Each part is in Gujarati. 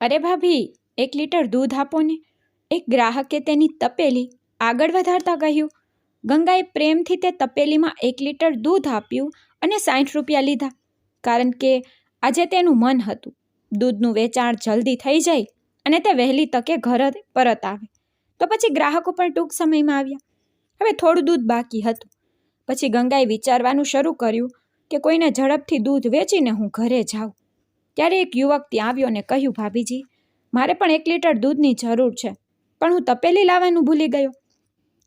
અરે ભાભી, એક લીટર દૂધ આપો ને. એક ગ્રાહકે તેની તપેલી આગળ વધારતા કહ્યું, ગંગાએ પ્રેમથી તે તપેલીમાં એક લીટર દૂધ આપ્યું અને સાઠ રૂપિયા લીધા, કારણ કે આજે તેનું મન હતું. દૂધનું વેચાણ જલ્દી થઈ જાય અને તે વહેલી તકે ઘર પરત આવે. તો પછી ગ્રાહકો પણ ટૂંક સમયમાં આવ્યા. હવે થોડું દૂધ બાકી હતું. પછી ગંગાએ વિચારવાનું શરૂ કર્યું કે કોઈને ઝડપથી દૂધ વેચીને હું ઘરે જાઉં. ત્યારે એક યુવક ત્યાં આવ્યો અને કહ્યું, ભાભીજી, મારે પણ એક લીટર દૂધની જરૂર છે, પણ હું તપેલી લાવવાનું ભૂલી ગયો.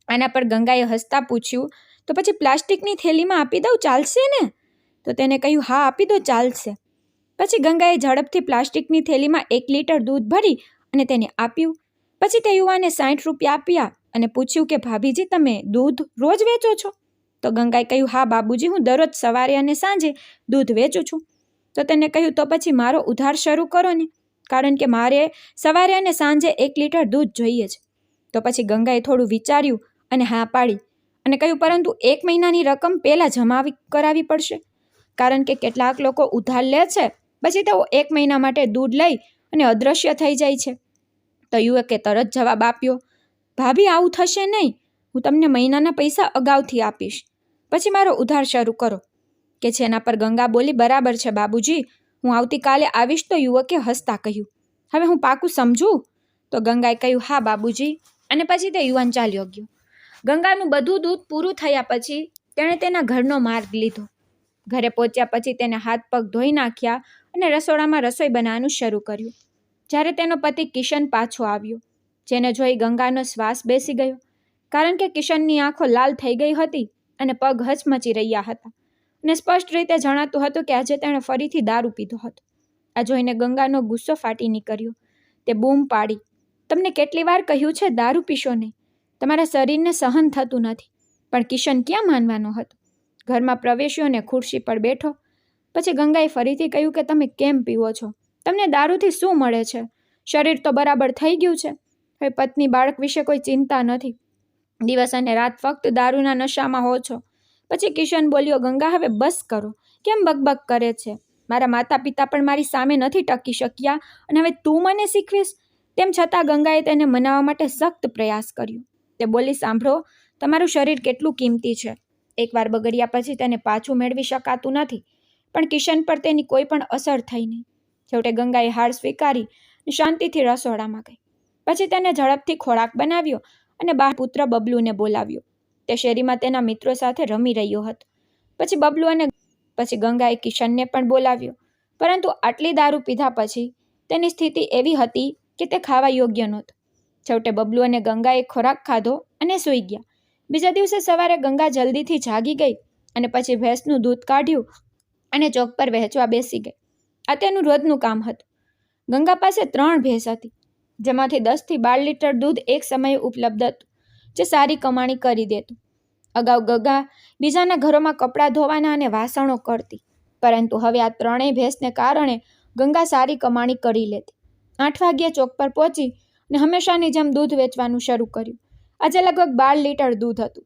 આના પર ગંગાએ હસતા પૂછ્યું, તો પછી પ્લાસ્ટિકની થેલીમાં આપી દઉં, ચાલશે ને? તો તેને કહ્યું, હા, આપી દો, ચાલશે. પછી ગંગાએ ઝડપથી પ્લાસ્ટિકની થેલીમાં એક લીટર દૂધ ભરી અને તેને આપ્યું. પછી તે યુવાને સાઠ રૂપિયા આપ્યા અને પૂછ્યું કે, ભાભીજી, તમે દૂધ રોજ વેચો છો? તો ગંગાએ કહ્યું, હા, બાબુજી, હું દરરોજ સવારે અને સાંજે દૂધ વેચું છું. તો તેને કહ્યું, તો પછી મારો ઉધાર શરૂ કરો ને, કારણ કે મારે સવારે અને સાંજે એક લીટર દૂધ જોઈએ છે. તો પછી ગંગાએ થોડું વિચાર્યું અને હા પાડી અને કહ્યું, પરંતુ એક મહિનાની રકમ પહેલાં જમાવી કરાવી પડશે, કારણ કે કેટલાક લોકો ઉધાર લે છે, પછી તેઓ એક મહિના માટે દૂધ લઈ અને અદૃશ્ય થઈ જાય છે. તો યુવકે તરત જવાબ આપ્યો, ભાભી, આવું થશે નહીં. હું તમને મહિનાના પૈસા અગાઉથી આપીશ. પછી મારો ઉધાર શરૂ કરો. કે જેના પર ગંગા બોલી, બરાબર છે બાબુજી, હું આવતીકાલે આવીશ તો યુવકે હસતા કહ્યું. હવે હું પાકું સમજું? તો ગંગાએ કહ્યું, હા બાબુજી. અને પછી તે યુવાન ચાલ્યો ગયો. ગંગાનું બધું દૂધ પૂરું થયા પછી તેણે તેના ઘરનો માર્ગ લીધો. ઘરે પહોંચ્યા પછી તેને હાથ પગ ધોઈ નાખ્યા અને રસોડામાં રસોઈ બનાવવાનું શરૂ કર્યું. જ્યારે તેનો પતિ કિશન પાછો આવ્યો, જેને જોઈ ગંગાનો શ્વાસ બેસી ગયો. કારણ કે કિશનની આંખો લાલ થઈ ગઈ હતી અને પગ હચમચી રહ્યા હતા. અને સ્પષ્ટ રીતે જણાતું હતું કે આજે તેણે ફરીથી દારૂ પીધો હતો. આ જોઈને ગંગાનો ગુસ્સો ફાટી નીકળ્યો. તે બૂમ પાડી, તમને કેટલી વાર કહ્યું છે દારૂ પીશો નહીં. તમારા શરીરને સહન થતું નથી. પણ કિશન ક્યાં માનવાનો હતો? ઘરમાં પ્રવેશ્યો અને ખુરશી પર બેઠો. પછી ગંગાએ ફરીથી કહ્યું કે તમે કેમ પીવો છો? તમને દારૂથી શું મળે છે? શરીર તો બરાબર થઈ ગયું છે. હવે પત્ની બાળક વિશે કોઈ ચિંતા નથી. દિવસ અને રાત ફક્ત દારૂના નશામાં હો છો. પછી કિશન બોલ્યો, ગંગા, હવે બસ કરો. કેમ બકબક કરે છે? મારા માતા પિતા પણ મારી સામે નથી ટકી શક્યા અને હવે તું મને શીખવીશ? તેમ છતાં ગંગાએ તેને મનાવવા માટે સખ્ત પ્રયાસ કર્યો. તે બોલી, સાંભળો, તમારું શરીર કેટલું કિંમતી છે. એકવાર બગડ્યા પછી તેને પાછું મેળવી શકાતું નથી, પણ કિશન પર તેની કોઈ પણ અસર થઈ નહીં. છેવટે ગંગાએ હાર સ્વીકારી શાંતિથી રસોડામાં ગઈ. પછી તેને ઝડપથી ખોરાક બનાવ્યો અને બાળપુત્ર બબલુને બોલાવ્યો. તે શેરીમાં તેના મિત્રો સાથે રમી રહ્યો હતો. પછી બબલુ અને પછી ગંગાએ કિશનને પણ બોલાવ્યો. પરંતુ આટલી દારૂ પીધા પછી તેની સ્થિતિ એવી હતી કે તે ખાવા યોગ્ય નહોતું. છેવટે બબલુ અને ગંગાએ ખોરાક ખાધો અને સૂઈ ગયા. બીજા દિવસે સવારે ગંગા જલ્દીથી જાગી ગઈ અને પછી ભેંસનું દૂધ કાઢ્યું અને ચોક પર વહેંચવા બેસી ગઈ. આ તેનું રોજનું કામ હતું. ગંગા પાસે ત્રણ ભેંસ હતી, જેમાંથી દસથી બાર લીટર દૂધ એક સમયે ઉપલબ્ધ હતું. જે સારી કમાણી કરી દેતું. અગાઉ ગગા બીજાના ઘરોમાં કપડાં ધોવાના અને વાસણો કરતી. પરંતુ હવે આ ત્રણેય ભેંસને કારણે ગંગા સારી કમાણી કરી લેતી. આઠ વાગ્યે ચોક પર પહોંચી અને હંમેશાની જેમ દૂધ વેચવાનું શરૂ કર્યું. આજે લગભગ બાર લીટર દૂધ હતું.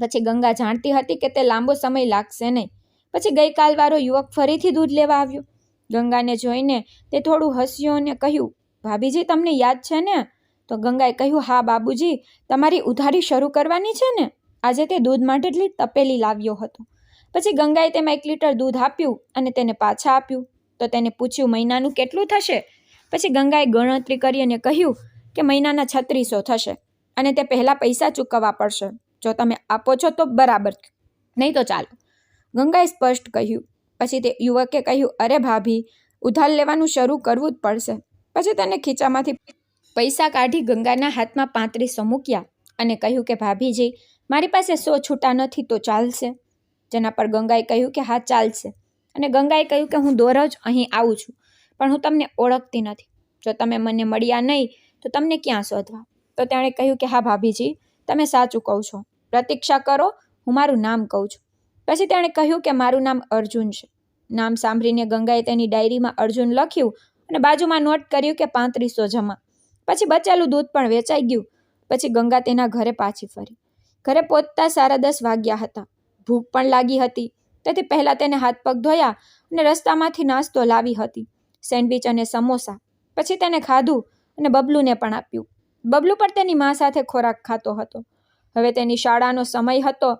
પછી ગંગા જાણતી હતી કે તે લાંબો સમય લાગશે નહીં. પછી ગઈકાલવાળો યુવક ફરીથી દૂધ લેવા આવ્યો. ગંગાને જોઈને તે થોડું હસ્યું અને કહ્યું, ભાભીજી, તમને યાદ છે ને તો ગંગાએ કહ્યું, હા, બાબુજી, તમારી ઉધારી શરૂ કરવાની છે ને? આજે તે દૂધ માટે એટલી તપેલી લાવ્યો હતો. પછી ગંગાએ તેમાં એક લીટર દૂધ આપ્યું અને તેને પાછા આપ્યું. તો તેને પૂછ્યું, મહિનાનું કેટલું થશે? પછી ગંગાએ ગણતરી કરી અને કહ્યું કે, મહિનાના છત્રીસો થશે અને તે પહેલાં પૈસા ચૂકવવા પડશે. જો તમે આપો છો તો બરાબર. નહીં તો ચાલો. ગંગાએ સ્પષ્ટ કહ્યું. પછી તે યુવકે કહ્યું, અરે ભાભી, ઉધાર લેવાનું શરૂ કરવું જ પડશે. પછી તેને ખીચામાંથી પૈસા કાઢી ગંગાના હાથમાં પાંત્રીસો મૂક્યા અને કહ્યું કે, ભાભીજી, મારી પાસે સો છૂટા નથી તો ચાલશે. જેના પર ગંગાએ કહ્યું કે, હા, ચાલશે. અને ગંગાએ કહ્યું કે, હું દોરજ અહીં આવું છું, પણ હું તમને ઓળખતી નથી. જો તમે મને મળ્યા નહીં, તો તમને ક્યાં શોધવા? તો તેણે કહ્યું કે, હા, ભાભીજી, તમે સાચું કહો છો. પ્રતીક્ષા કરો, હું મારું નામ કહું છું. પછી તેણે કહ્યું કે, મારું નામ અર્જુન છે. નામ સાંભળીને ગંગાએ તેની ડાયરીમાં અર્જુન લખ્યું અને બાજુમાં નોટ કર્યું કે, પાંત્રીસો જમા. પછી બચેલું દૂધ પણ વેચાઈ ગયું. પછી ગંગા તેના ઘરે પાછી ફરી. ઘરે પહોંચતા સાડા દસ વાગ્યા હતા. ભૂખ પણ લાગી હતી. તેથી પહેલાં તેને હાથ પગ ધોયા અને રસ્તામાંથી નાસ્તો લાવી હતી. સેન્ડવિચ અને સમોસા. પછી તેને ખાધું અને બબલુને પણ આપ્યું. બબલુ પણ તેની મા સાથે ખોરાક ખાતો હતો. હવે તેની શાળાનો સમય હતો.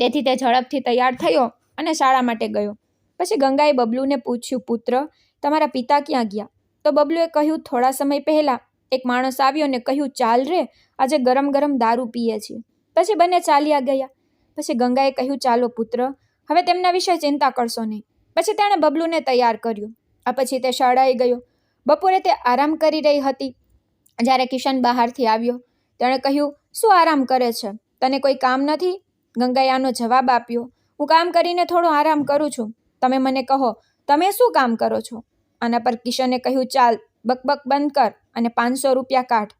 તેથી તે ઝડપથી તૈયાર થયો અને શાળા માટે ગયો. પછી ગંગાએ બબલુને પૂછ્યું, પુત્ર, તમારા પિતા ક્યાં ગયા? તો બબલુએ કહ્યું, થોડા સમય પહેલા એક માણસ આવ્યો ને કહ્યું, ચાલ રે, આજે ગરમ ગરમ દારૂ પીએ છીએ. પછી બંને ચાલ્યા ગયા. પછી ગંગાએ કહ્યું, ચાલો પુત્ર, હવે તેમના વિશે ચિંતા કરશો નહીં. પછી તેણે બબલુને તૈયાર કર્યો. આ પછી તે શાળાએ ગયો. બપોરે તે આરામ કરી રહી હતી. જ્યારે કિશન બહારથી આવ્યો, તેણે કહ્યું, શું આરામ કરે છે? તને કોઈ કામ નથી? ગંગાએ આનો જવાબ આપ્યો, હું કામ કરીને થોડો આરામ કરું છું. તમે મને કહો, તમે શું કામ કરો છો? આના પર કિશને કહ્યું, ચાલ, બકબક બંધ કર અને પાંચસો રૂપિયા કાઢ.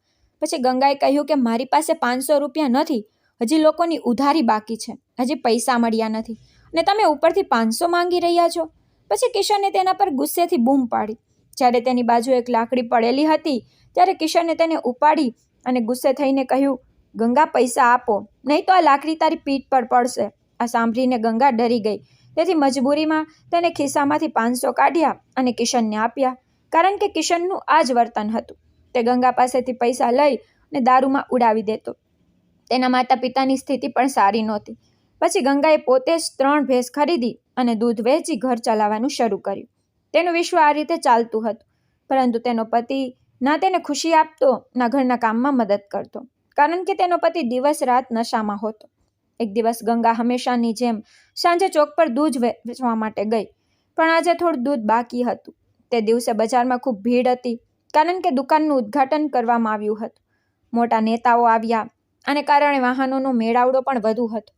પછી ગંગાએ કહ્યું કે, મારી પાસે પાંચસો રૂપિયા નથી, હજી લોકોની ઉધારી બાકી છે, હજી પૈસા મળ્યા નથી. અને તમે ઉપરથી પાંચસો માંગી રહ્યા છો. પછી કિશને તેના પર ગુસ્સેથી બૂમ પાડી. જ્યારે તેની બાજુ એક લાકડી પડેલી હતી, ત્યારે કિશને તેને ઉપાડી અને ગુસ્સે થઈને કહ્યું, ગંગા, પૈસા આપો, નહીં તો આ લાકડી તારી પીઠ પર પડશે. આ સાંભળીને ગંગા ડરી ગઈ. તેથી મજબૂરીમાં તેને ખિસ્સામાંથી પાંચસો કાઢ્યા અને કિશનને આપ્યા. કારણ કે કિશનનું આ જ વર્તન હતું. તે ગંગા પાસેથી પૈસા લઈ અને દારૂમાં ઉડાવી દેતો. તેના માતા પિતાની સ્થિતિ પણ સારી નહોતી. પછી ગંગાએ પોતે જ ત્રણ ભેંસ ખરીદી અને દૂધ વેચી ઘર ચલાવવાનું શરૂ કર્યું. તેનું વિશ્વ આ રીતે ચાલતું હતું. પરંતુ તેનો પતિ ના તેને ખુશી આપતો, ના ઘરના કામમાં મદદ કરતો. કારણ કે તેનો પતિ દિવસ રાત નશામાં હતો. એક દિવસ ગંગા હંમેશાની જેમ સાંજે ચોક પર દૂધ વેચવા માટે ગઈ. પણ આજે થોડું દૂધ બાકી હતું. તે દિવસે બજારમાં ખૂબ ભીડ હતી, કારણ કે દુકાનનું ઉદ્ઘાટન કરવામાં આવ્યું હતું. મોટા નેતાઓ આવ્યા આને કારણે વાહનોનો મેળાવડો પણ વધુ હતો.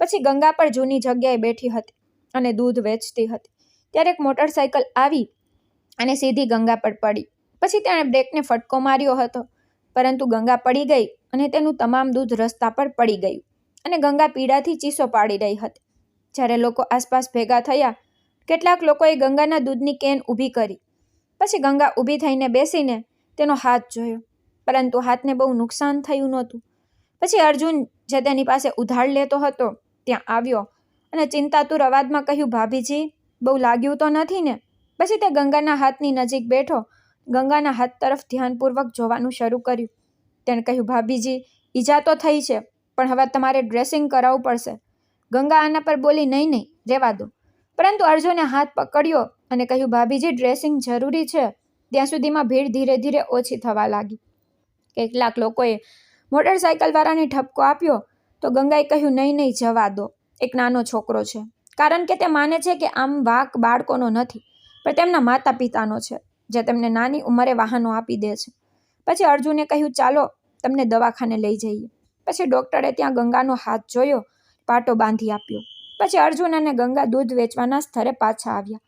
પછી ગંગા પર જૂની જગ્યાએ બેઠી હતી અને દૂધ વેચતી હતી. ત્યારે એક મોટરસાયકલ આવી અને સીધી ગંગા પર પડી. પછી તેણે બ્રેકને ફટકો માર્યો હતો, પરંતુ ગંગા પડી ગઈ અને તેનું તમામ દૂધ રસ્તા પર પડી ગયું. અને ગંગા પીડાથી ચીસો પાડી રહી હતી. જ્યારે લોકો આસપાસ ભેગા થયા, કેટલાક લોકોએ ગંગાના દૂધની કેન ઊભી કરી. પછી ગંગા ઊભી થઈને બેસીને તેનો હાથ જોયો, પરંતુ હાથને બહુ નુકસાન થયું નહોતું. પછી અર્જુન જે તેની પાસે ઉધાર લેતો હતો, ત્યાં આવ્યો અને ચિંતાતુર અવાજમાં કહ્યું, ભાભીજી, બહુ લાગ્યું તો નથી ને? પછી તે ગંગાના હાથની નજીક બેઠો, ગંગાના હાથ તરફ ધ્યાનપૂર્વક જોવાનું શરૂ કર્યું. તેણે કહ્યું, ભાભીજી, ઈજા તો થઈ છે પણ હવે તમારે ડ્રેસિંગ કરાવવું પડશે. ગંગા આના પર બોલી, નહીં નહીં રહેવા દો. પરંતુ અર્જુને હાથ પકડ્યો અને કહ્યું, ભાભીજી ડ્રેસિંગ જરૂરી છે. ત્યાં સુધીમાં ભીડ ધીરે ધીરે ઓછી થવા લાગી. કેટલાક લોકોએ મોટરસાયકલવાળાને ઠપકો આપ્યો તો ગંગાએ કહ્યું, નહીં નહીં, જવા દો. એક નાનો છોકરો છે. કારણ કે તે માને છે કે આમ વાક બાળકોનો નથી, પણ તેમના માતા પિતાનો છે, જે તેમને નાની ઉંમરે વાહનો આપી દે છે. પછી અર્જુને કહ્યું, ચાલો, તમને દવાખાને લઈ જઈએ. પછી ડૉક્ટરે ત્યાં ગંગાનો હાથ જોયો, પાટો બાંધી આપ્યો. પછી અર્જુન અને ગંગા દૂધ વેચવાના સ્થળે પાછા આવ્યા.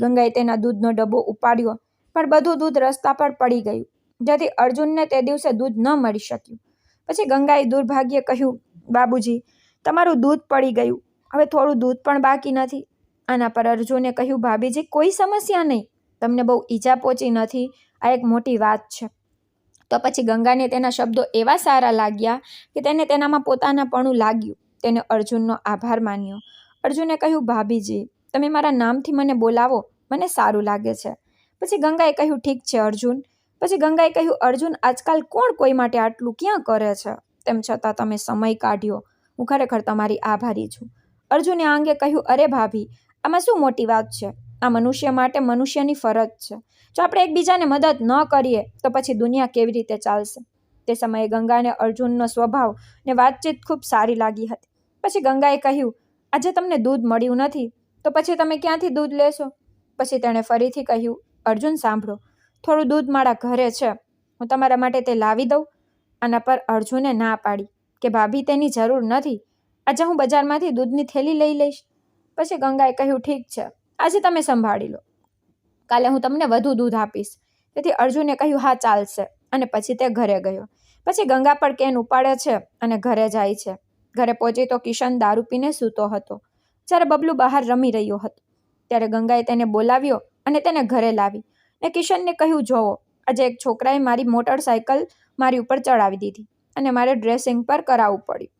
ગંગાએ તેના દૂધનો ડબ્બો ઉપાડ્યો, પણ બધું દૂધ રસ્તા પર પડી ગયું, જેથી અર્જુનને તે દિવસે દૂધ ન મળી શક્યું. પછી ગંગાએ દુર્ભાગ્યે કહ્યું, બાબુજી, તમારું દૂધ પડી ગયું. હવે થોડું દૂધ પણ બાકી નથી. આના પર અર્જુને કહ્યું, ભાભીજી, કોઈ સમસ્યા નહીં. તમને બહુ ઈજા પહોંચી નથી. આ એક મોટી વાત છે. તો પછી ગંગાને તેના શબ્દો એવા સારા લાગ્યા કે તેને તેનામાં પોતાનાપણું લાગ્યું. તેને અર્જુનનો આભાર માન્યો. અર્જુને કહ્યું, ભાભીજી, તમે મારા નામથી મને બોલાવો. મને સારું લાગે છે. પછી ગંગાએ કહ્યું, ઠીક છે, અર્જુન. પછી ગંગાએ કહ્યું, અર્જુન, આજકાલ કોણ કોઈ માટે આટલું ક્યાં કરે છે? તેમ છતાં તમે સમય કાઢ્યો. હું ખરેખર તમારી આભારી છું. અર્જુને આ અંગે કહ્યું, અરે ભાભી, આમાં શું મોટી વાત છે? આ મનુષ્ય માટે મનુષ્યની ફરજ છે. જો આપણે એકબીજાને મદદ ન કરીએ, તો પછી દુનિયા કેવી રીતે ચાલશે? તે સમયે ગંગાને અર્જુનનો સ્વભાવ ને વાતચીત ખૂબ સારી લાગી હતી. પછી ગંગાએ કહ્યું, આજે તમને દૂધ મળ્યું નથી, તો પછી તમે ક્યાંથી દૂધ લેશો? પછી તેણે ફરીથી કહ્યું, અર્જુન, સાંભળો. થોડું દૂધ મારા ઘરે છે. હું તમારા માટે તે લાવી દઉં. આના પર અર્જુને ના પાડી કે, ભાભી, તેની જરૂર નથી. આજે હું બજારમાંથી દૂધની થેલી લઈ લઈશ. પછી ગંગાએ કહ્યું, ઠીક છે. આજે તમે સંભાળી લો. કાલે હું તમને વધુ દૂધ આપીશ. તેથી અર્જુને કહ્યું, હા, ચાલશે. અને પછી તે ઘરે ગયો. પછી ગંગા પર કેન ઉપાડે છે અને ઘરે જાય છે. ઘરે પહોંચી તો કિશન દારૂ પીને સૂતો હતો. જ્યારે બબલુ બહાર રમી રહ્યો હતો. ત્યારે ગંગાએ તેને બોલાવ્યો અને તેને ઘરે લાવી ને કિશનને કહ્યું, જોવો, આજે એક છોકરાએ મારી મોટરસાયકલ મારી ઉપર ચડાવી દીધી અને મારે ડ્રેસિંગ પર કરાવવું પડ્યું.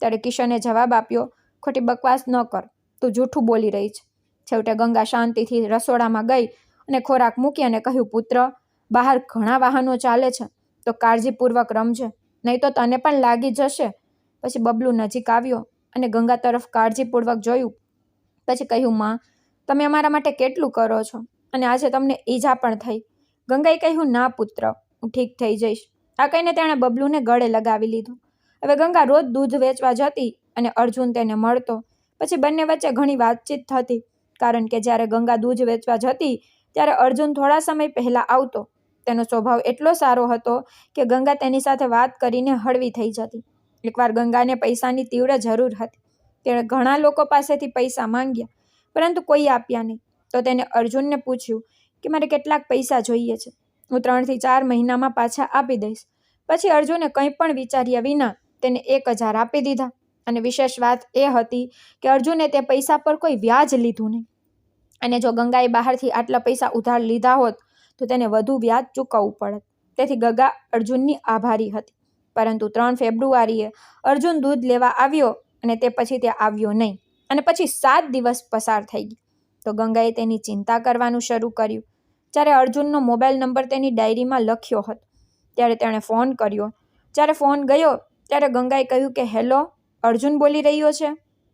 ત્યારે કિશને જવાબ આપ્યો, ખોટી બકવાસ ન કર. તું જૂઠું બોલી રહી છે. છેવટે ગંગા શાંતિથી રસોડામાં ગઈ અને ખોરાક મૂકી અને કહ્યું, પુત્ર, બહાર ઘણા વાહનો ચાલે છે, તો કાળજીપૂર્વક રમજે, નહીં તો તને પણ લાગી જશે. પછી બબલુ નજીક આવ્યો અને ગંગા તરફ કાળજીપૂર્વક જોયું. પછી કહ્યું, માં, તમે અમારા માટે કેટલું કરો છો? અને આજે તમને ઈજા પણ થઈ. ગંગાએ કહ્યું, ના, પુત્ર, હું ઠીક થઈ જઈશ. આ કહીને તેણે બબલુને ગળે લગાવી લીધું. હવે ગંગા રોજ દૂધ વેચવા જતી અને અર્જુન તેને મળતો. પછી બંને વચ્ચે ઘણી વાતચીત થતી. કારણ કે જ્યારે ગંગા દૂધ વેચવા જતી, ત્યારે અર્જુન થોડા સમય પહેલાં આવતો. તેનો સ્વભાવ એટલો સારો હતો કે ગંગા તેની સાથે વાત કરીને હળવી થઈ જતી. એકવાર ગંગાને પૈસાની તીવ્ર જરૂર હતી. તેણે ઘણા લોકો પાસેથી પૈસા માંગ્યા, પરંતુ કોઈ આપ્યા નહીં. તો તેને અર્જુનને પૂછ્યું કે મારે કેટલાક પૈસા જોઈએ છે. હું ત્રણથી ચાર મહિનામાં પાછા આપી દઈશ. પછી અર્જુને કંઈ પણ વિચાર્યા વિના તેને એક હજાર આપી દીધા. અને વિશેષ વાત એ હતી કે અર્જુને તે પૈસા પર કોઈ વ્યાજ લીધું નહીં. અને જો ગંગાએ બહારથી આટલા પૈસા ઉધાર લીધા હોત, તો તેને વધુ વ્યાજ ચૂકવવું પડત. તેથી ગંગા અર્જુનની આભારી હતી. પરંતુ ત્રણ ફેબ્રુઆરીએ અર્જુન દૂધ લેવા આવ્યો અને તે પછી તે આવ્યો નહીં. અને પછી સાત દિવસ પસાર થઈ ગઈ. તો ગંગાએ તેની ચિંતા કરવાનું શરૂ કર્યું. જ્યારે અર્જુનનો મોબાઈલ નંબર તેની ડાયરીમાં લખ્યો હતો, ત્યારે તેણે ફોન કર્યો. જ્યારે ફોન ગયો, ત્યારે ગંગાએ કહ્યું કે, હેલો, અર્જુન બોલી રહ્યો છે?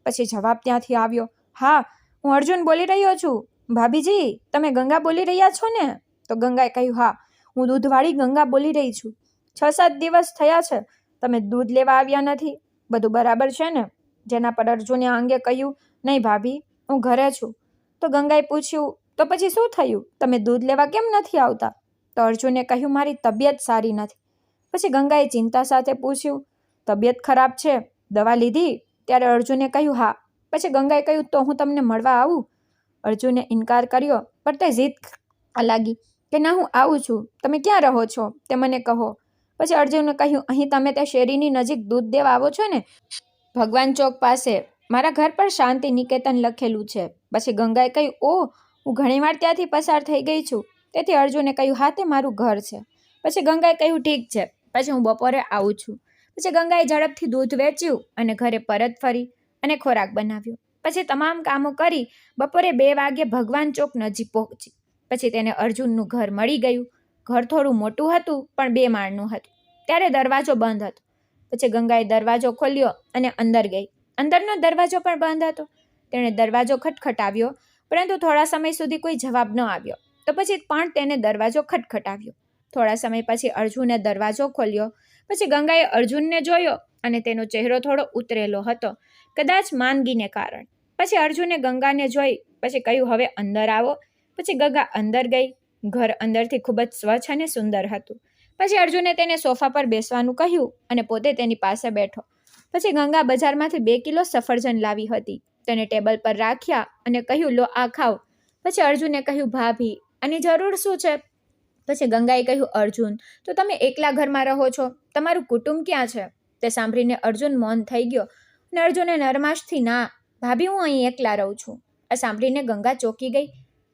પછી જવાબ ત્યાંથી આવ્યો, હા હું અર્જુન બોલી રહ્યો છું. ભાભીજી, તમે ગંગા બોલી રહ્યા છો ને? તો ગંગાએ કહ્યું, હા, હું દૂધવાળી ગંગા બોલી રહી છું. છ સાત દિવસ થયા છે. તમે દૂધ લેવા આવ્યા નથી. બધું બરાબર છે ને? જેના પર અર્જુને આ અંગે કહ્યું, નહીં ભાભી, હું ઘરે છું. તો ગંગાએ પૂછ્યું, તો પછી શું થયું? તમે દૂધ લેવા કેમ નથી આવતા? તો અર્જુને કહ્યું, મારી તબિયત સારી નથી. પછી ગંગાએ ચિંતા સાથે પૂછ્યું, તબિયત ખરાબ છે? દવા લીધી? ત્યારે અર્જુને કહ્યું, હા પછી ગંગાએ કહ્યું, તો હું તમને મળવા આવું? અર્જુને ઇનકાર કર્યો, પણ તે જીત લાગી કે, ના, હું આવું છું. તમે ક્યાં રહો છો? તે મને કહો. પછી અર્જુને કહ્યું, અહીં તમે તે શેરીની નજીક દૂધ દેવા આવો છો ને? ભગવાન ચોક પાસે. મારા ઘર પર શાંતિ નિકેતન લખેલું છે. પછી ગંગાએ કહ્યું ઓહ હું ઘણીવાર ત્યાંથી પસાર થઈ ગઈ છું. તેથી અર્જુને કહ્યું, હા, તે મારું ઘર છે. પછી ગંગાએ કહ્યું, ઠીક છે. પછી હું બપોરે આવું છું. પછી ગંગાએ ઝડપથી દૂધ વેચ્યું અને ઘરે પરત ફરી. અને ખોરાક બનાવ્યો. પછી તમામ કામો કરી બપોરે બે વાગે ભગવાન ચોક નજીક પહોંચી. પછી તેને અર્જુનનું ઘર મળી ગયું. ઘર થોડું મોટું હતું, પણ બે માળનું હતું. ત્યારે દરવાજો બંધ હતો. પછી ગંગાએ દરવાજો ખોલ્યો અને અંદર ગઈ. અંદરનો દરવાજો પણ બંધ હતો. તેણે દરવાજો ખટખટાવ્યો, પરંતુ થોડા સમય સુધી કોઈ જવાબ ન આવ્યો. તો પછી પણ તેને દરવાજો ખટખટાવ્યો. થોડા સમય પછી અર્જુને દરવાજો ખોલ્યો. પછી ગંગાએ અર્જુનને જોયો અને તેનો ચહેરો થોડો ઉતરેલો હતો. કદાચ માંદગીને કારણ. પછી અર્જુને ગંગાને જોઈ, પછી કહ્યું, હવે અંદર આવો. પછી ગંગા અંદર ગઈ. ઘર અંદરથી ખૂબ જ સ્વચ્છ અને સુંદર હતું. પછી અર્જુને તેને સોફા પર બેસવાનું કહ્યું અને પોતે તેની પાસે બેઠો. પછી ગંગા બજારમાંથી બે કિલો સફરજન લાવી હતી. તેને ટેબલ પર રાખ્યા અને કહ્યું, લો, આ ખાઓ પછી અર્જુને કહ્યું, ભાભી, આની જરૂર શું છે? પછી ગંગાએ કહ્યું, અર્જુન, તો તમે એકલા ઘરમાં રહો છો. તમારું કુટુંબ ક્યાં છે? તે સાંભળીને અર્જુન મૌન થઈ ગયો. અને અર્જુને નરમાશથી, ના, ભાભી, હું અહીં એકલા રહું છું. આ સાંભળીને ગંગા ચોકી ગઈ.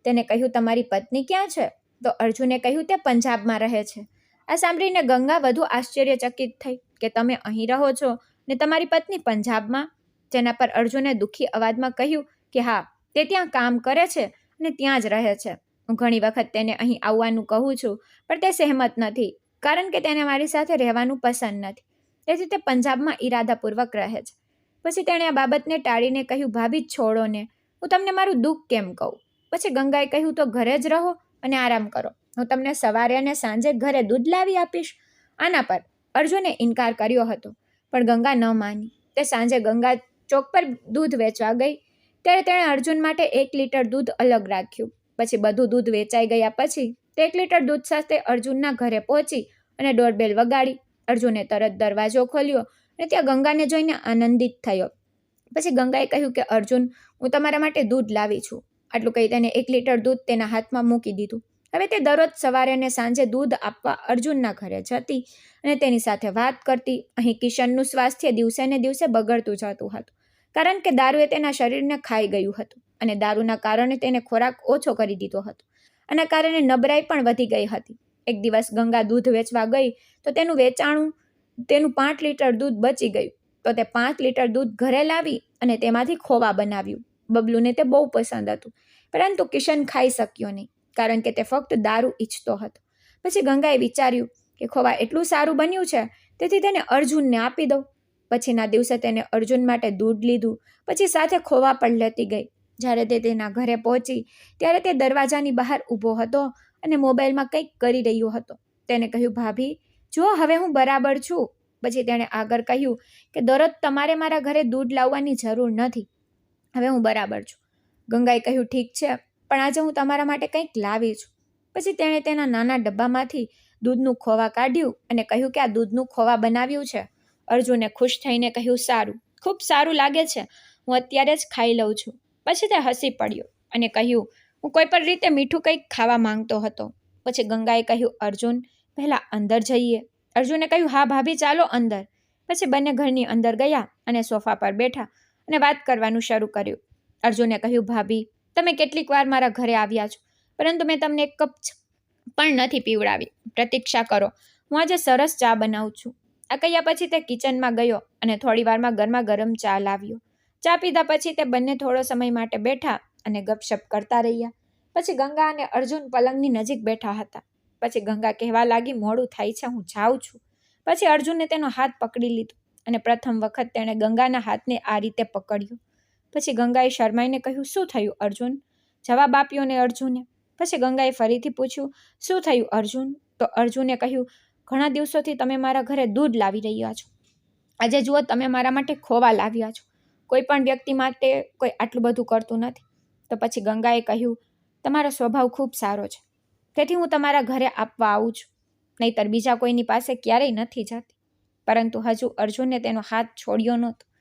તેને કહ્યું, તમારી પત્ની ક્યાં છે? તો અર્જુને કહ્યું, તે પંજાબમાં રહે છે. આ સાંભળીને ગંગા વધુ આશ્ચર્યચકિત થઈ કે તમે અહીં રહો છો ને તમારી પત્ની પંજાબમાં? જેના પર અર્જુને દુઃખી અવાજમાં કહ્યું કે, હા, તે ત્યાં કામ કરે છે અને ત્યાં જ રહે છે. હું ઘણી વખત તેને અહીં આવવાનું કહું છું, પણ તે સહેમત નથી, કારણ કે તેને મારી સાથે રહેવાનું પસંદ નથી. તેથી તે પંજાબમાં ઈરાદાપૂર્વક રહે છે. પછી તેણે આ બાબતને ટાળીને કહ્યું, ભાભી, છોડો ને. હું તમને મારું દુઃખ કેમ કહું? પછી ગંગાએ કહ્યું, તો ઘરે જ રહો અને આરામ કરો. હું તમને સવારે અને સાંજે ઘરે દૂધ લાવી આપીશ. આના પર અર્જુને ઇનકાર કર્યો હતો, પણ ગંગા ન માની. તે સાંજે ગંગા ચોક પર દૂધ વેચવા ગઈ. ત્યારે તેણે અર્જુન માટે એક લીટર દૂધ અલગ રાખ્યું. પછી બધું દૂધ વેચાઈ ગયા પછી તે એક લીટર દૂધ સાથે અર્જુનના ઘરે પહોંચી અને ડોરબેલ વગાડી. અર્જુને તરત દરવાજો ખોલ્યો અને ત્યાં ગંગાને જોઈને આનંદિત થયો. પછી ગંગાએ કહ્યું કે, અર્જુન, હું તમારા માટે દૂધ લાવી છું. આટલું કહી તેને એક લીટર દૂધ તેના હાથમાં મૂકી દીધું. હવે તે દરરોજ સવારે અને સાંજે દૂધ આપવા અર્જુનના ઘરે જતી અને તેની સાથે વાત કરતી. અહીં કિશનનું સ્વાસ્થ્ય દિવસે ને દિવસે બગડતું જતું હતું, કારણ કે દારૂએ તેના શરીરને ખાઈ ગયું હતું અને દારૂના કારણે તેને ખોરાક ઓછો કરી દીધો હતો. આના કારણે નબળાઈ પણ વધી ગઈ હતી. એક દિવસ ગંગા દૂધ વેચવા ગઈ તો તેનું વેચાણું તેનું પાંચ લીટર દૂધ બચી ગયું. તો તે પાંચ લીટર દૂધ ઘરે લાવી અને તેમાંથી ખોવા બનાવ્યું. બબલુને તે બહુ પસંદ હતું. પરંતુ કિશન ખાઈ શક્યો નહીં, કારણ કે તે ફક્ત દારૂ ઈચ્છતો હતો. પછી ગંગાએ વિચાર્યું કે ખોવા એટલું સારું બન્યું છે, તેથી તેને અર્જુનને આપી દઉં. પછીના દિવસે તેને અર્જુન માટે દૂધ લીધું, પછી સાથે ખોવા પણ લેતી ગઈ. જ્યારે તે તેના ઘરે પહોંચી, ત્યારે તે દરવાજાની બહાર ઊભો હતો અને મોબાઈલમાં કંઈક કરી રહ્યો હતો. તેને કહ્યું, ભાભી જો હવે હું બરાબર છું, પછી તેણે આગળ કહ્યું કે, દરરોજ તમારે મારા ઘરે દૂધ લાવવાની જરૂર નથી. હવે હું બરાબર છું. ગંગાએ કહ્યું, ઠીક છે, પણ આજે હું તમારા માટે કંઈક લાવી છું. પછી તેણે તેના નાના ડબ્બામાંથી દૂધનું ખોવા કાઢ્યું અને કહ્યું કે, આ દૂધનું ખોવા બનાવ્યું છે. અર્જુને ખુશ થઈને કહ્યું, સારું, ખૂબ સારું લાગે છે. હું અત્યારે જ ખાઈ લઉં છું. પછી તે હસી પડ્યો અને કહ્યું, હું કોઈ પણ રીતે મીઠું કંઈક ખાવા માંગતો હતો. પછી ગંગાએ કહ્યું, અર્જુન પહેલાં અંદર જઈએ. અર્જુને કહ્યું, હા ભાભી, ચાલો અંદર. પછી બંને ઘરની અંદર ગયા અને સોફા પર બેઠા અને વાત કરવાનું શરૂ કર્યું. અર્જુને કહ્યું, ભાભી, તમે કેટલીક વાર મારા ઘરે આવ્યા છો, પરંતુ મેં તમને એક કપ પણ નથી પીવડાવી. પ્રતીક્ષા કરો, હું આજે સરસ ચા બનાવું છું. આ કહ્યા પછી તે કિચનમાં ગયો અને થોડી વારમાં ગરમા ગરમ ચા લાવ્યો. ચા પીધા પછી તે બંને થોડો સમય માટે બેઠા અને ગપશપ કરતા રહ્યા. પછી ગંગા અને અર્જુન પલંગની નજીક બેઠા હતા. પછી ગંગા કહેવા લાગી, મોડું થાય છે, હું જાઉં છું. પછી અર્જુને તેનો હાથ પકડી લીધો અને પ્રથમ વખત તેણે ગંગાના હાથને આ રીતે પકડ્યો. પછી ગંગાએ શરમાઈને કહ્યું, શું થયું અર્જુન? જવાબ આપ્યો ને અર્જુને. પછી ગંગાએ ફરીથી પૂછ્યું, શું થયું અર્જુન? તો અર્જુને કહ્યું, ઘણા દિવસોથી તમે મારા ઘરે દૂધ લાવી રહ્યા છો. આજે જુઓ, તમે મારા માટે ખોવા લાવ્યા છો. કોઈ પણ વ્યક્તિ માટે કોઈ આટલું બધું કરતું નથી. તો પછી ગંગાએ કહ્યું, તમારો સ્વભાવ ખૂબ સારો છે. તેથી હું તમારા ઘરે આપવા આવું છું. નહીતર બીજા કોઈની પાસે ક્યારેય નથી જતી. પરંતુ હજુ અર્જુને તેનો હાથ છોડ્યો નહોતો.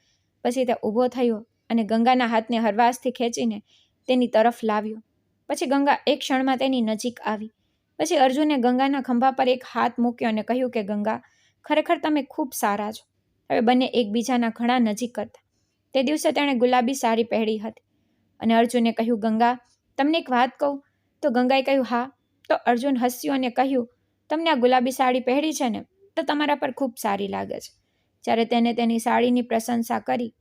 પછી તે ઊભો થયો અને ગંગાના હાથને હરવાસથી ખેંચીને તેની તરફ લાવ્યો. પછી ગંગા એક ક્ષણમાં તેની નજીક આવી. પછી અર્જુને ગંગાના ખંભા પર એક હાથ મૂક્યો અને કહ્યું કે, ગંગા, ખરેખર તમે ખૂબ સારા છો. હવે બંને એકબીજાના ઘણા નજીક હતા. તે દિવસે તેણે ગુલાબી સાડી પહેરી હતી. અને અર્જુને કહ્યું, ગંગા, તમને એક વાત કહું? તો ગંગાએ કહ્યું, હા. તો અર્જુન હસ્યું અને કહ્યું, તમને આ ગુલાબી સાડી પહેરી છે ને, તો તમારા પર ખૂબ સારી લાગે છે. જ્યારે તેને તેની સાડીની પ્રશંસા કરી,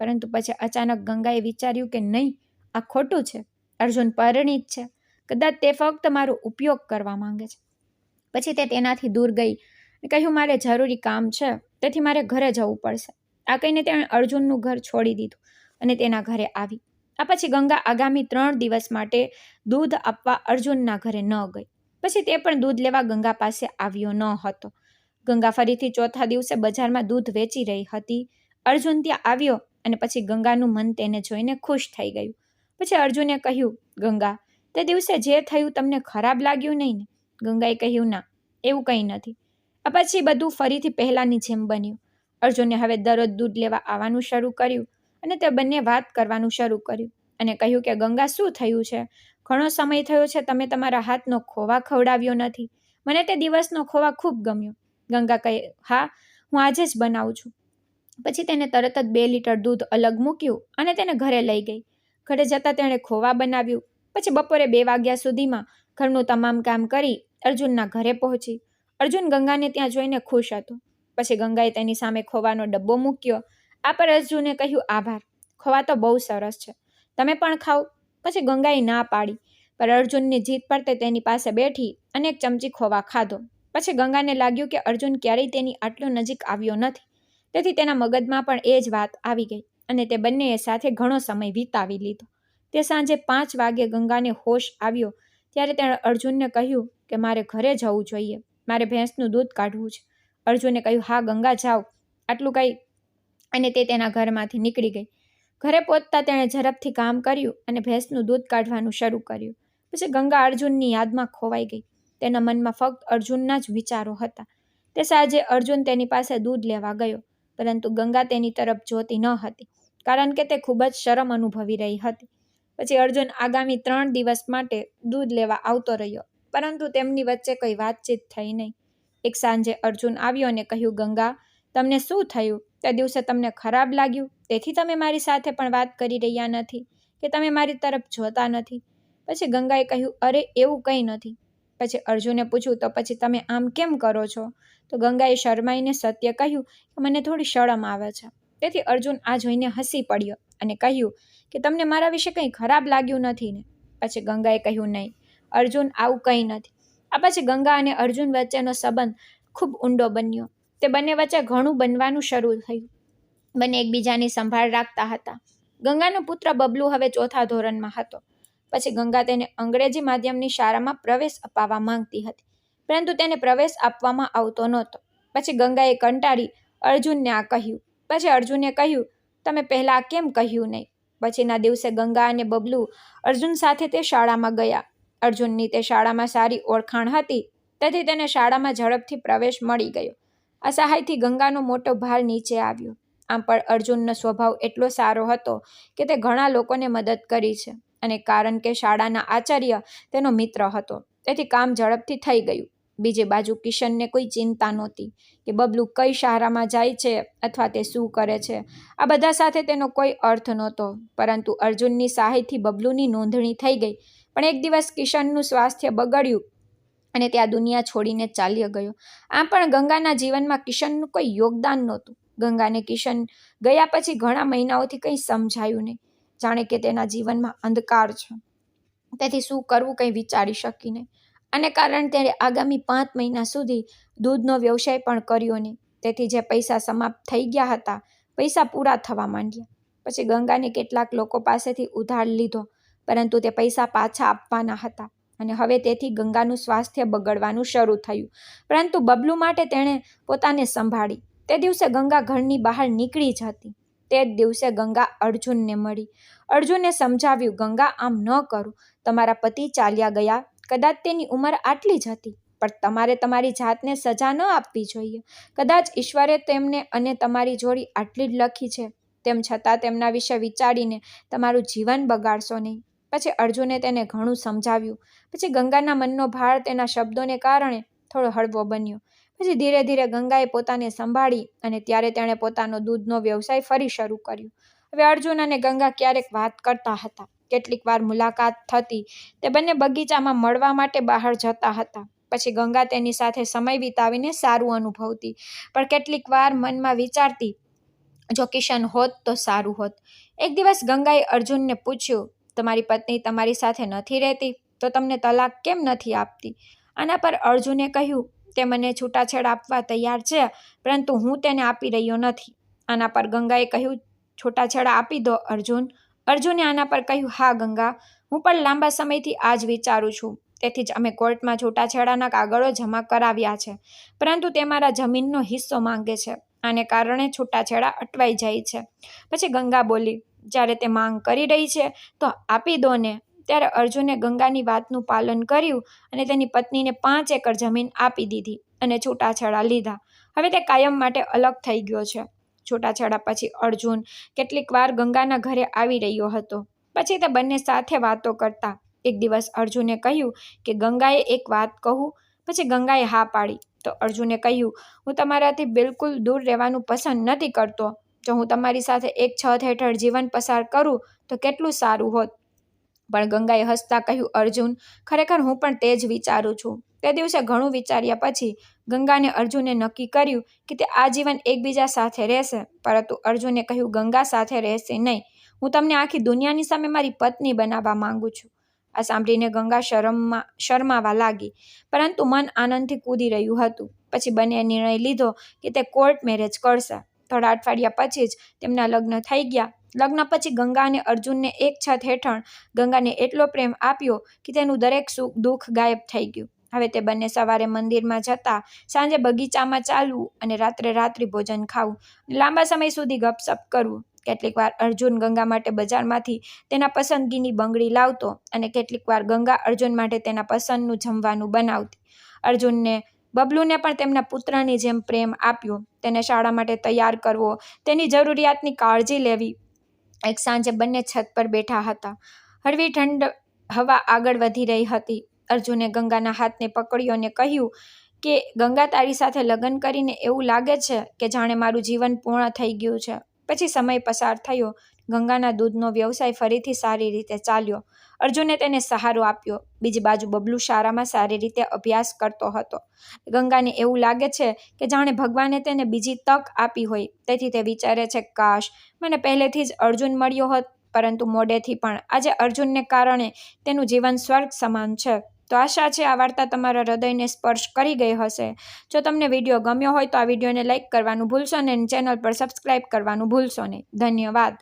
પરંતુ પછી અચાનક ગંગાએ વિચાર્યું કે નહીં, આ ખોટું છે. અર્જુન પરિણીત છે. કદાચ તે ફક્ત મારો ઉપયોગ કરવા માંગે છે. પછી તે તેનાથી દૂર ગઈ કહ્યું, મારે જરૂરી કામ છે, તેથી મારે ઘરે જવું પડશે. આ કહીને તેણે અર્જુનનું ઘર છોડી દીધું અને તેના ઘરે આવી. આ પછી ગંગા આગામી ત્રણ દિવસ માટે દૂધ આપવા અર્જુનના ઘરે ન ગઈ. પછી તે પણ દૂધ લેવા ગંગા પાસે આવ્યો ન હતો. ગંગા ફરીથી ચોથા દિવસે બજારમાં દૂધ વેચી રહી હતી. અર્જુન ત્યાં આવ્યો અને પછી ગંગાનું મન તેને જોઈને ખુશ થઈ ગયું. પછી અર્જુને કહ્યું, ગંગા, તે દિવસે જે થયું તમને ખરાબ લાગ્યું નહીં ને? ગંગાએ કહ્યું, ના, એવું કંઈ નથી. આ પછી બધું ફરીથી પહેલાંની જેમ બન્યું. અર્જુને હવે દરરોજ દૂધ લેવા આવવાનું શરૂ કર્યું. અને તે બંને વાત કરવાનું શરૂ કર્યું અને કહ્યું કે, ગંગા, શું થયું છે? ઘણો સમય થયો છે, તમે તમારા હાથનો ખોવા ખવડાવ્યો નથી. મને તે દિવસનો ખોવા ખૂબ ગમ્યો. ગંગા કહે, હા, હું આજે જ બનાવું છું. પછી તેને તરત જ બે લીટર દૂધ અલગ મૂક્યું અને તેને ઘરે લઈ ગઈ. ઘરે જતાં તેણે ખોવા બનાવ્યું. પછી બપોરે બે વાગ્યા સુધીમાં ઘરનું તમામ કામ કરી અર્જુનના ઘરે પહોંચી. અર્જુન ગંગાને ત્યાં જોઈને ખુશ હતો. પછી ગંગાએ તેની સામે ખોવાનો ડબ્બો મૂક્યો આ પર અર્જુને કહ્યું, આભાર. ખોવા તો બહુ સરસ છે. તમે પણ ખાઓ. પછી ગંગાએ ના પાડી. પર અર્જુનની જીત પર તેની પાસે બેઠી અને એક ચમચી ખોવા ખાધો. પછી ગંગાને લાગ્યું કે અર્જુન ક્યારેય તેની આટલું નજીક આવ્યો નથી. તેથી તેના મગજમાં પણ એ જ વાત આવી ગઈ અને તે બંનેએ સાથે ઘણો સમય વિતાવી લીધો. તે સાંજે પાંચ વાગે ગંગાને હોશ આવ્યો ત્યારે તેણે અર્જુનને કહ્યું કે, મારે ઘરે જવું જોઈએ. મારે ભેંસનું દૂધ કાઢવું છે. અર્જુને કહ્યું, હા, ગંગા, જાઓ. આટલું કંઈ અને તે તેના ઘરમાંથી નીકળી ગઈ. ઘરે પહોંચતા તેણે ઝડપથી કામ કર્યું અને ભેંસનું દૂધ કાઢવાનું શરૂ કર્યું. પછી ગંગા અર્જુનની યાદમાં ખોવાઈ ગઈ. તેના મનમાં ફક્ત અર્જુનના જ વિચારો હતા. તે સાંજે અર્જુન તેની પાસે દૂધ લેવા ગયો, પરંતુ ગંગા તેની તરફ જોતી ન હતી, કારણ કે તે ખૂબ જ શરમ અનુભવી રહી હતી. પછી અર્જુન આગામી ત્રણ દિવસ માટે દૂધ લેવા આવતો રહ્યો, પરંતુ તેમની વચ્ચે કંઈ વાતચીત થઈ નહીં. એક સાંજે અર્જુન આવ્યો અને કહ્યું, ગંગા તમને શું થયું? તે દિવસે તમને ખરાબ લાગ્યું? તેથી તમે મારી સાથે પણ વાત કરી રહ્યા નથી કે તમે મારી તરફ જોતા નથી. પછી ગંગાએ કહ્યું, અરે, એવું કંઈ નથી. પછી અર્જુને પૂછ્યું, તો પછી તમે આમ કેમ કરો છો? તો ગંગાએ શરમાઈને સત્ય કહ્યું કે, મને થોડી શરમ આવે છે. તેથી અર્જુન આ જોઈને હસી પડ્યો અને કહ્યું કે, તમને મારા વિશે કંઈ ખરાબ લાગ્યું નથી ને? પછી ગંગાએ કહ્યું, નહીં, અર્જુન આવું કંઈ નથી. આ પછી ગંગા અને અર્જુન વચ્ચેનો સંબંધ ખૂબ ઊંડો બન્યો. તે બંને વચ્ચે ઘણું બનવાનું શરૂ થયું. બંને એકબીજાની સંભાળ રાખતા હતા. ગંગાનો પુત્ર બબલુ હવે ચોથા ધોરણમાં હતો. પછી ગંગા તેને અંગ્રેજી માધ્યમની શાળામાં પ્રવેશ અપાવવા માંગતી હતી. પરંતુ તેને પ્રવેશ આપવામાં આવતો નહોતો. પછી ગંગાએ કંટાળી અર્જુનને આ કહ્યું. પછી અર્જુને કહ્યું, તમે પહેલાં કેમ કહ્યું નહીં? પછીના દિવસે ગંગા અને બબલુ અર્જુન સાથે તે શાળામાં ગયા. અર્જુનની તે શાળામાં સારી ઓળખાણ હતી. તેથી તેને શાળામાં ઝડપથી પ્રવેશ મળી ગયો. આ સહાયથી ગંગાનો મોટો ભાર નીચે આવ્યો. આમ પણ અર્જુનનો સ્વભાવ એટલો સારો હતો કે તે ઘણા લોકોને મદદ કરી છે અને કારણ કે શાળાના આચાર્ય તેનો મિત્ર હતો. તેથી કામ ઝડપથી થઈ ગયું. બીજી બાજુ કિશનને કોઈ ચિંતા નહોતી કે બબલુ કઈ શાળામાં જાય છે અથવા તે શું કરે છે. આ બધા સાથે તેનો કોઈ અર્થ નહોતો. પરંતુ અર્જુનની સહાયથી બબલુની નોંધણી થઈ ગઈ. પણ એક દિવસ કિશનનું સ્વાસ્થ્ય બગડ્યું અને ત્યાં દુનિયા છોડીને ચાલ્યો ગયો. આમ પણ ગંગાના જીવનમાં કિશનનું કોઈ યોગદાન નહોતું. ગંગાને કિશન ગયા પછી ઘણા મહિનાઓથી કંઈ સમજાયું નહીં. જાણે કે તેના જીવનમાં અંધકાર છે. તેથી શું કરવું કંઈ વિચારી શકી નહીં. અને કારણ તેણે આગામી પાંચ મહિના સુધી દૂધનો વ્યવસાય પણ કર્યો નહીં. તેથી જે પૈસા સમાપ્ત થઈ ગયા હતા, પૈસા પૂરા થવા માંડ્યા. પછી ગંગાને કેટલાક લોકો પાસેથી ઉધાર લીધો, પરંતુ તે પૈસા પાછા આપવાના હતા. અને હવે તેથી ગંગાનું સ્વાસ્થ્ય બગડવાનું શરૂ થયું. પરંતુ બબલુ માટે તેણે પોતાને સંભાળી. તે દિવસે ગંગા ઘરની બહાર નીકળી જ હતી તે જ દિવસે ગંગા અર્જુનને મળી. અર્જુને સમજાવ્યું, ગંગા, આમ ન કરો. તમારા પતિ ચાલ્યા ગયા. કદાચ તેની ઉંમર આટલી જ હતી, પણ તમારે તમારી જાતને સજા ન આપવી જોઈએ. કદાચ ઈશ્વરે તેમને અને તમારી જોડી આટલી જ લખી છે. તેમ છતાં તેમના વિશે વિચારીને તમારું જીવન બગાડશો નહીં. પછી અર્જુને તેને ઘણું સમજાવ્યું. પછી ગંગાના મનનો ભાર તેના શબ્દોને કારણે થોડો હળવો બન્યો. પછી ધીરે ધીરે ગંગાએ પોતાને સંભાળી અને ત્યારે તેણે પોતાનો દૂધનો વ્યવસાય ફરી શરૂ કર્યો. હવે અર્જુન અને ગંગા ક્યારેક વાત કરતા હતા. કેટલીક વાર મુલાકાત થતી તે બંને બગીચામાં મળવા માટે બહાર જતા હતા. પછી ગંગા તેની સાથે સમય વિતાવીને સારું અનુભવતી. પણ કેટલીક વાર મનમાં વિચારતી, જો કિશન હોત તો સારું હોત. એક દિવસ ગંગાએ અર્જુનને પૂછ્યું, તમારી પત્ની તમારી સાથે નથી રહેતી? તો તમને તલાક કેમ નથી આપતી? આના પર અર્જુને કહ્યું, તે મને છૂટાછેડા આપવા તૈયાર છે, પરંતુ હું તેને આપી રહ્યો નથી. આના પર ગંગાએ કહ્યું, છૂટાછેડા આપી દો, અર્જુન. અર્જુને આના પર કહ્યું, હા, ગંગા, હું પણ લાંબા સમયથી આ જ વિચારું છું. તેથી જ અમે કોર્ટમાં છૂટાછેડાના કાગળો જમા કરાવ્યા છે, પરંતુ તે મારા જમીનનો હિસ્સો માંગે છે. આને કારણે છૂટાછેડા અટવાઈ જાય છે. પછી ગંગા બોલી, જ્યારે તે માંગ કરી રહી છે, તો આપી દો ને. ત્યારે અર્જુને ગંગાની વાતનું પાલન કર્યું અને તેની પત્નીને પાંચ એકર જમીન આપી દીધી અને છૂટાછેડા લીધા. હવે તે કાયમ માટે અલગ થઈ ગયો છે. છૂટાછેડા પછી અર્જુન કેટલીક વાર ગંગાના ઘરે આવી રહ્યો હતો. પછી તે બંને સાથે વાતો કરતા. એક દિવસ અર્જુને કહ્યું કે, ગંગાએ એક વાત કહું. પછી ગંગાએ હા પાડી. તો અર્જુને કહ્યું, હું તમારાથી બિલકુલ દૂર રહેવાનું પસંદ નથી કરતો. જો હું તમારી સાથે એક છત હેઠળ જીવન પસાર કરું, તો કેટલું સારું હોત. પણ ગંગાએ હસતા કહ્યું, અર્જુન, ખરેખર હું પણ તે જ વિચારું છું. તે દિવસે ઘણું વિચાર્યા પછી ગંગાને અર્જુને નક્કી કર્યું કે તે આજીવન એકબીજા સાથે રહેશે. પરંતુ અર્જુને કહ્યું, ગંગા સાથે રહેશે નહીં. હું તમને આખી દુનિયાની સામે મારી પત્ની બનાવવા માંગુ છું. આ સાંભળીને ગંગા શરમમાં, શરમાવા લાગી. પરંતુ મન આનંદથી કૂદી રહ્યું હતું. પછી બંને નિર્ણય લીધો કે તે કોર્ટ મેરેજ કરશે. થોડા અઠવાડિયા પછી જ તેમના લગ્ન થઈ ગયા. લગ્ન પછી ગંગા અને અર્જુનને એક છત હેઠળ ગંગાને એટલો પ્રેમ આપ્યો કે તેનું દરેક સુખ દુઃખ ગાયબ થઈ ગયું. હવે તે બંને સવારે મંદિરમાં જતા સાંજે બગીચામાં ચાલવું અને રાત્રે રાત્રિ ભોજન ખાવું લાંબા સમય સુધી ગપસપ કરવું. કેટલીક વાર અર્જુન ગંગા માટે બજારમાંથી તેના પસંદગીની બંગડી લાવતો અને કેટલીક વાર ગંગા અર્જુન માટે તેના પસંદનું જમવાનું બનાવતી. અર્જુનને બબલુને પણ તેમના પુત્રની જેમ પ્રેમ આપ્યો, તેને શાળા માટે તૈયાર કરવો, તેની જરૂરિયાતની કાળજી લેવી એક સાંજે બંને છત પર બેઠા હતા. હળવી ઠંડ હવા આગળ વધી રહી હતી. અર્જુને ગંગાના હાથને પકડ્યો અને કહ્યું કે, ગંગા તારી સાથે લગ્ન કરીને એવું લાગે છે કે જાણે મારું જીવન પૂર્ણ થઈ ગયું છે. પછી સમય પસાર થયો. ગંગાના દૂધનો વ્યવસાય ફરીથી સારી રીતે ચાલ્યો. અર્જુને તેને સહારો આપ્યો. બીજી બાજુ બબલુ શાળામાં સારી રીતે અભ્યાસ કરતો હતો. ગંગાને એવું લાગે છે કે જાણે ભગવાને તેને બીજી તક આપી હોય. તેથી તે વિચારે છે, કાશ, મને પહેલેથી જ અર્જુન મળ્યો હોત. પરંતુ મોડેથી પણ. આજે અર્જુનને કારણે તેનું જીવન સ્વર્ગ સમાન છે. તો આશા છે, આ વાર્તા તમારા હૃદયને સ્પર્શ કરી ગઈ હશે. જો તમને વીડિયો ગમ્યો હોય તો આ વિડીયોને લાઇક કરવાનું ભૂલશો નહીં ચેનલ પર સબસ્ક્રાઇબ કરવાનું ભૂલશો નહીં. ધન્યવાદ.